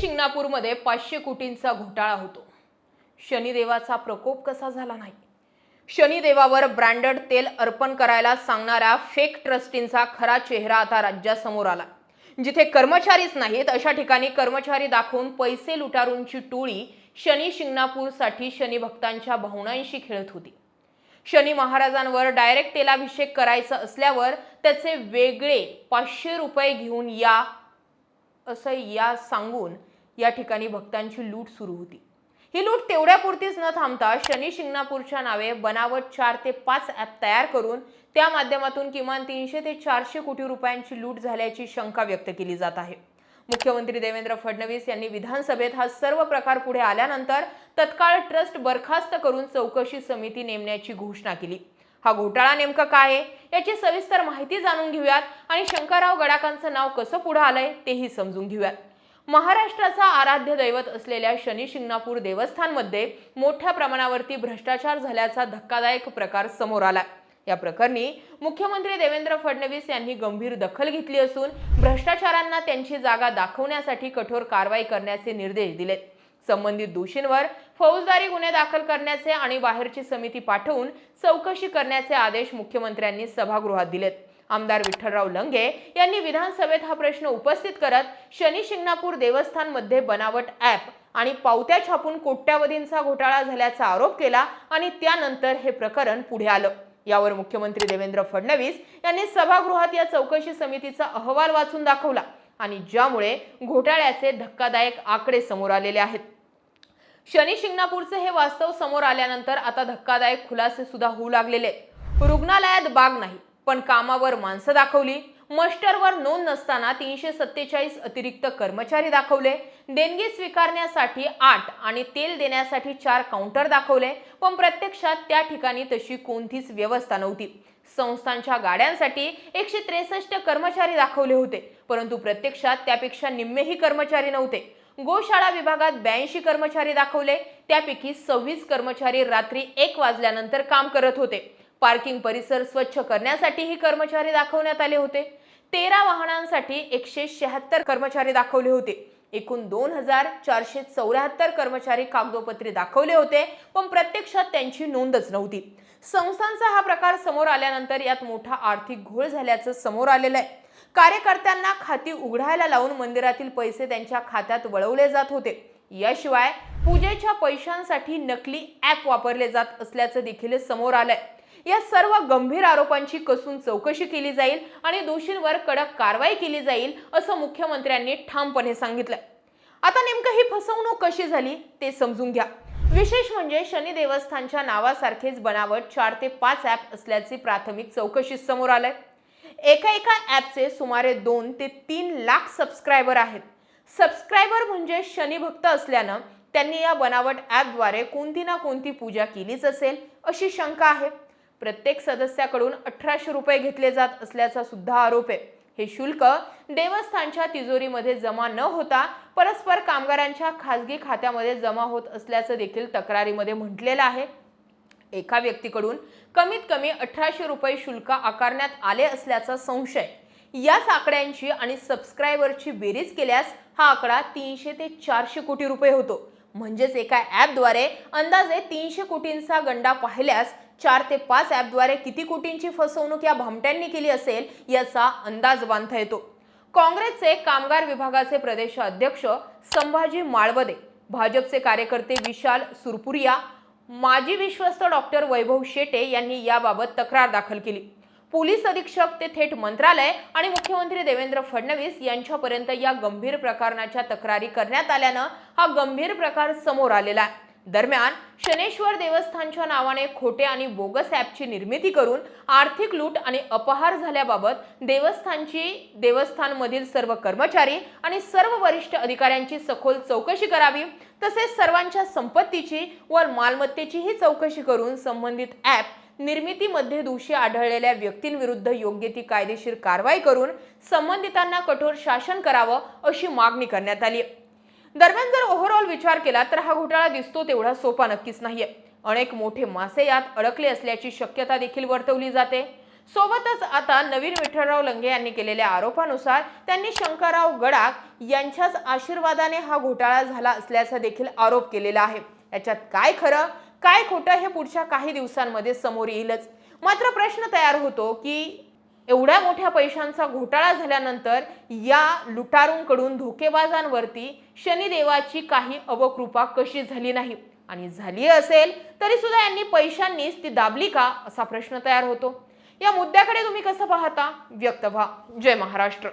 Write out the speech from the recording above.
शिंगणापूरमध्ये पाचशे कोटींचा घोटाळा होतो. शनिदेवाचा प्रकोप कसा झाला नाही? शनिदेवावर ब्रँडेड तेल अर्पण करायला सांगणाऱ्या फेक ट्रस्टींचा खरा चेहरा आता राज्यासमोर आला. जिथे कर्मचारीच नाहीत अशा ठिकाणी कर्मचारी दाखवून पैसे लुटारूंची टोळी शनी शिंगणापूरसाठी शनी भक्तांच्या भावनांशी खेळत होती. शनी महाराजांवर डायरेक्ट तेलाभिषेक करायचा असल्यावर त्याचे वेगळे पाचशे रुपये घेऊन या असं या सांगून या ठिकाणी भक्तांची लूट सुरू होती. ही लूट तेवढ्यापुरतीच न थांबता शनी शिंगणापूरच्या नावे बनावट चार ते पाच ॲप तयार करून त्या माध्यमातून किमान तीनशे ते चारशे कोटी रुपयांची लूट झाल्याची शंका व्यक्त केली जात आहे. मुख्यमंत्री देवेंद्र फडणवीस यांनी विधानसभेत हा सर्व प्रकार पुढे आल्यानंतर तत्काळ ट्रस्ट बरखास्त करून चौकशी समिती नेमण्याची घोषणा केली. हा घोटाळा नेमका काय आहे याची सविस्तर माहिती जाणून घेऊयात आणि शंकरराव गडाकांचं नाव कसं पुढे आलंय तेही समजून घेऊयात. महाराष्ट्राचा आराध्य दैवत असलेल्या शनी शिंगणापूर देवस्थानमध्ये मोठ्या प्रमाणावरती भ्रष्टाचार झाल्याचा धक्कादायक प्रकार समोर आला या प्रकरणी मुख्यमंत्री देवेंद्र फडणवीस यांनी गंभीर दखल घेतली असून भ्रष्टाचारांना त्यांची जागा दाखवण्यासाठी कठोर कारवाई करण्याचे निर्देश दिलेत. संबंधित दोषींवर फौजदारी गुन्हे दाखल करण्याचे आणि बाहेरची समिती पाठवून चौकशी करण्याचे आदेश मुख्यमंत्र्यांनी सभागृहात दिलेत. आमदार विठ्ठलराव लंगे यांनी विधानसभेत हा प्रश्न उपस्थित करत शनी शिंगणापूर देवस्थानमध्ये बनावट ॲप आणि पावत्या छापून कोट्यावधींचा घोटाळा झाल्याचा आरोप केला आणि त्यानंतर हे प्रकरण पुढे आलं. यावर मुख्यमंत्री देवेंद्र फडणवीस यांनी सभागृहात या चौकशी समितीचा अहवाल वाचून दाखवला आणि ज्यामुळे घोटाळ्याचे धक्कादायक आकडे समोर आलेले आहेत. शनी शिंगणापूरचे हे वास्तव समोर आल्यानंतर आता धक्कादायक खुलासे सुद्धा होऊ लागलेले रुग्णालयात बाग नाही. पण कामावर माणसं दाखवली. मस्टरवर नोंद नसताना तीनशे सत्तेचाळीस अतिरिक्त कर्मचारी दाखवले. देणगी स्वीकारण्यासाठी आठ आणि तेल देण्यासाठी चार काउंटर दाखवले. पण प्रत्यक्षात त्या ठिकाणी तशी कोणतीच व्यवस्था नव्हती. संस्थांच्या गाड्यांसाठी एकशे त्रेसष्ट कर्मचारी दाखवले होते परंतु प्रत्यक्षात त्यापेक्षा निम्मेही कर्मचारी नव्हते. गोशाळा विभागात ब्याऐंशी कर्मचारी दाखवले. त्यापैकी सव्वीस कर्मचारी रात्री एक वाजल्यानंतर काम करत होते. पार्किंग परिसर स्वच्छ करण्यासाठीही कर्मचारी दाखवण्यात आले होते. तेरा वाहनांसाठी एकशे शहात्तर कर्मचारी दाखवले होते. एकूण दोन हजार चारशे चौऱ्याहत्तर कर्मचारी कागदोपत्री दाखवले होते पण प्रत्यक्षात त्यांची नोंदच नव्हती. संस्थांचा हा प्रकार समोर आल्यानंतर यात मोठा आर्थिक घोळ झाल्याचं समोर आलेलं आहे. कार्यकर्त्यांना खाती उघडायला लावून मंदिरातील पैसे त्यांच्या खात्यात वळवले जात होते. याशिवाय पूजेच्या पैशांसाठी नकली ॲप वापरले जात असल्याचं देखील समोर आलंय. या सर्व गंभीर आरोपांची कसून चौकशी केली जाईल आणि दोषींवर कडक कारवाई केली जाईल असं मुख्यमंत्र्यांनी ठामपणे सांगितलं. आता नेमकं ही फसवणूक कशी झाली ते समजून घ्या. विशेष म्हणजे शनी देवस्थानच्या नावासारखेच बनावट चार ते पाच ॲप असल्याचे प्राथमिक चौकशीत समोर आलंय. एका एका ॲपचे सुमारे दोन ते तीन लाख सबस्क्रायबर आहेत. सबस्क्रायबर म्हणजे शनिभक्त असल्यानं त्यांनी या बनावट ॲपद्वारे कोणती ना कोणती पूजा केलीच असेल अशी शंका आहे. प्रत्येक सदस्याकडून अठराशे रुपये घेतले जात असल्याचा सुद्धा आरोप आहे. हे शुल्क देवस्थानच्या तिजोरीमध्ये जमा न होता परस्पर कामगारांच्या खासगी खात्यामध्ये जमा होत असल्याचं देखील तक्रारीमध्ये म्हटलेलं आहे. एका व्यक्तीकडून कमीत कमी अठराशे रुपये शुल्क आकारण्यात आले असल्याचा संशय. याच आकड्यांची आणि सबस्क्रायबरची बेरीज केल्यास हा आकडा तीनशे ते चारशे कोटी रुपये होतो. म्हणजेच एका ॲपद्वारे अंदाजे तीनशे कोटींचा गंडा पाहिल्यास चार ते पाच ॲपद्वारे किती कोटींची फसवणूक या भामट्यांनी केली असेल याचा अंदाज बांधता येतो. काँग्रेसचे कामगार विभागाचे प्रदेश अध्यक्ष संभाजी माळवदे भाजपचे कार्यकर्ते विशाल सुरपुरिया माजी विश्वस्त डॉक्टर वैभव शेटे यांनी याबाबत तक्रार दाखल केली. पोलीस अधीक्षक ते थेट मंत्रालय आणि मुख्यमंत्री देवेंद्र फडणवीस यांच्यापर्यंत या गंभीर प्रकरणाच्या तक्रारी करण्यात आल्यानं हा गंभीर प्रकार समोर आलेला आहे. दरम्यान शनेश्वर देवस्थानच्या नावाने खोटे आणि बोगस ॲपची निर्मिती करून आर्थिक लूट आणि अपहार झाल्याबाबत देवस्थानची देवस्थानमधील सर्व कर्मचारी आणि सर्व वरिष्ठ अधिकाऱ्यांची सखोल चौकशी करावी तसेच सर्वांच्या संपत्तीची व मालमत्तेचीही चौकशी करून संबंधित ॲप निर्मितीमध्ये दोषी आढळलेल्या व्यक्तींविरुद्ध योग्य ती कायदेशीर कारवाई करून संबंधितांना कठोर शासन करावं अशी मागणी करण्यात आली आहे. दरम्यान जर ओव्हरऑल विचार केला तर हा घोटाळा दिसतो तेवढा सोपा नक्कीच नाहीये. अनेक मोठे मासे यात अडकले असल्याची शक्यता देखील वर्तवली जाते. सोबतच आता नवीन विठ्ठलराव लंगे यांनी केलेल्या आरोपानुसार त्यांनी शंकरराव गडाख यांच्याच आशीर्वादाने हा घोटाळा झाला असल्याचा देखील आरोप केलेला आहे. याच्यात काय खरं? काय खोटं हे पुढच्या काही दिवसांमध्ये समोर येईलच. मात्र प्रश्न तयार होतो की एवढ्या मोठ्या पैशांचा घोटाळा झाल्यानंतर या लुटारूंकडून धोकेबाजांवरती शनिदेवाची काही अवकृपा कशी झाली नाही? आणि झाली असेल तरी सुद्धा यांनी पैशांनीच ती दाबली का असा प्रश्न तयार होतो. या मुद्द्याकडे तुम्ही कसं पाहता? व्यक्त व्हा. जय महाराष्ट्र.